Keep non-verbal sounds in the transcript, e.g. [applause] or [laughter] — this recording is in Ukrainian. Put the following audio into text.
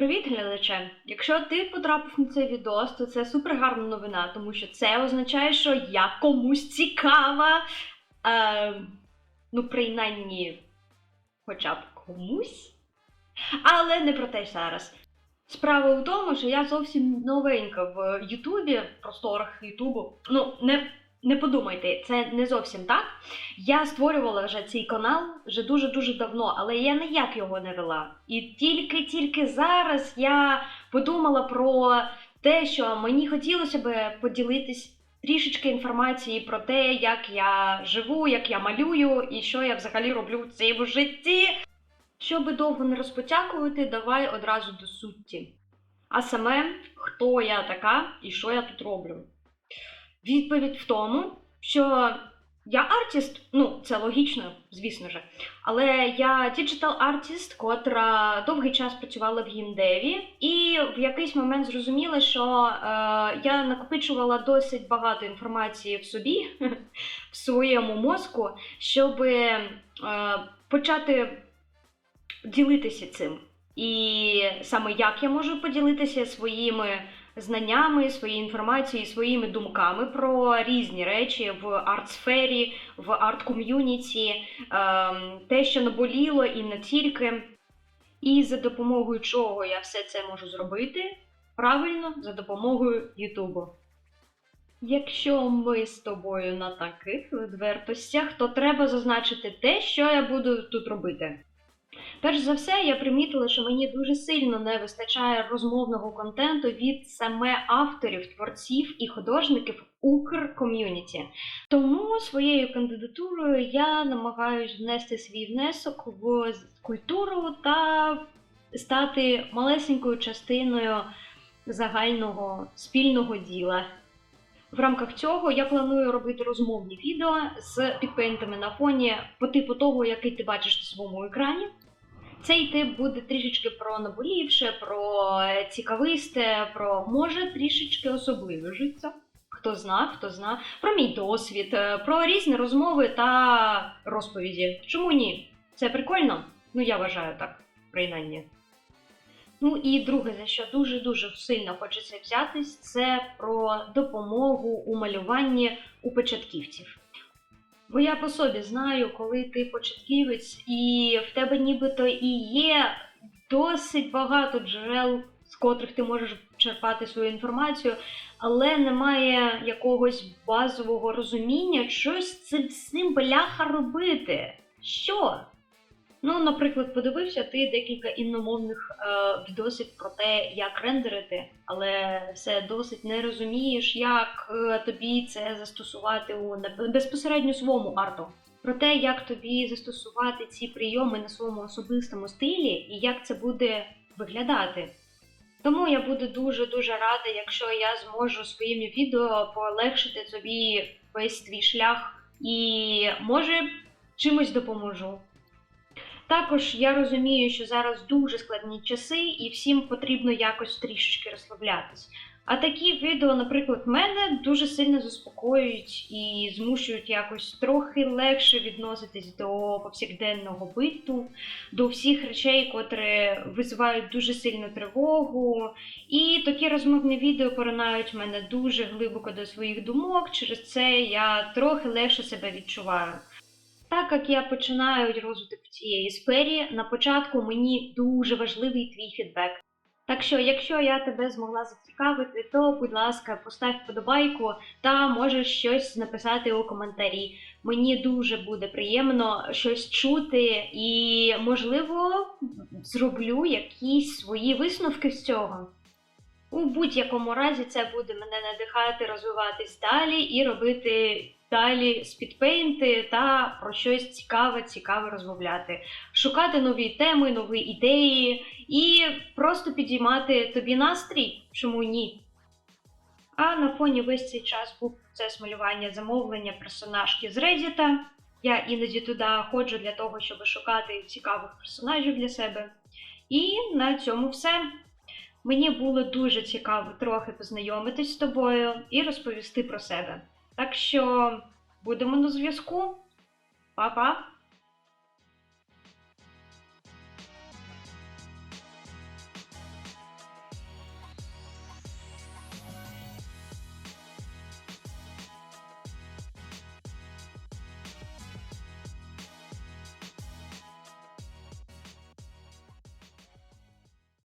Привіт, глядаче! Якщо ти потрапив на цей відос, то це супер гарна новина, тому що це означає, що я комусь цікава. Е, ну, принаймні, хоча б комусь. Але не про те зараз. Справа в тому, що я зовсім новенька в Ютубі, просторах Ютубу. Ну, не, не подумайте, це не зовсім так. Я створювала вже цей канал вже дуже-дуже давно, але я ніяк його не вела. І тільки-тільки зараз я подумала про те, що мені хотілося б поділитись трішечки інформації про те, як я живу, як я малюю і що я взагалі роблю в цьому житті. Щоби довго не розпотякувати, давай одразу до суті. А саме, хто я така і що я тут роблю. Відповідь в тому, що я артист, ну це логічно, звісно ж. Але я діджитал артист, котра довгий час працювала в геймдеві, і в якийсь момент зрозуміла, що е, я накопичувала досить багато інформації в собі, [laughs] в своєму мозку, щоб е, почати ділитися цим. І саме як я можу поділитися своїми знаннями, своєю інформацією, своїми думками про різні речі в арт-сфері, в арт-ком'юніті, ем, те, що наболіло, і не тільки. І за допомогою чого я все це можу зробити? Правильно, за допомогою Ютубу. Якщо ми з тобою на таких відвертостях, то треба зазначити те, що я буду тут робити. Перш за все, я примітила, що мені дуже сильно не вистачає розмовного контенту від саме авторів, творців і художників Укр-ком'юніті. Тому своєю кандидатурою я намагаюсь внести свій внесок в культуру та стати малесенькою частиною загального спільного діла. В рамках цього я планую робити розмовні відео з підпейнтами на фоні по типу того, який ти бачиш на своєму екрані. Цей тип буде трішечки про наболівше, про цікависте, про може трішечки особливе життя. Хто зна, хто зна, про мій досвід, е, про різні розмови та розповіді. Чому ні? Це прикольно? Ну, я вважаю так, принаймні. Ну і друге, за що дуже-дуже сильно хочеться взятись, це про допомогу у малюванні у початківців. Бо я по собі знаю, коли ти початківець, і в тебе нібито і є досить багато джерел, з котрих ти можеш черпати свою інформацію, але немає якогось базового розуміння, що з цим, з цим бляха робити. Що? Ну, наприклад, подивився ти декілька іномовних е, відосів про те, як рендерити, але все досить не розумієш, як е, тобі це застосувати у безпосередньо своєму арту. Про те, як тобі застосувати ці прийоми на своєму особистому стилі і як це буде виглядати. Тому я буду дуже-дуже рада, якщо я зможу своїми відео полегшити тобі весь твій шлях і може чимось допоможу. Також я розумію, що зараз дуже складні часи, і всім потрібно якось трішечки розслаблятись. А такі відео, наприклад, мене дуже сильно заспокоюють і змушують якось трохи легше відноситись до повсякденного биту, до всіх речей, котрі визивають дуже сильну тривогу. І такі розмовні відео поринають мене дуже глибоко до своїх думок. Через це я трохи легше себе відчуваю. Так як я починаю розвиток в цієї сфері, на початку мені дуже важливий твій фідбек. Так що, якщо я тебе змогла зацікавити, то, будь ласка, постав вподобайку та можеш щось написати у коментарі. Мені дуже буде приємно щось чути і, можливо, зроблю якісь свої висновки з цього. У будь-якому разі це буде мене надихати розвиватись далі і робити далі спідпейнти та про щось цікаве, цікаве розмовляти, шукати нові теми, нові ідеї і просто підіймати тобі настрій, чому ні. А на фоні весь цей час був процес малювання замовлення персонажки з Reddit. Я іноді туди ходжу для того, щоб шукати цікавих персонажів для себе. І на цьому все. Мені було дуже цікаво трохи познайомитись з тобою і розповісти про себе. Так що будемо на зв'язку. Па-па!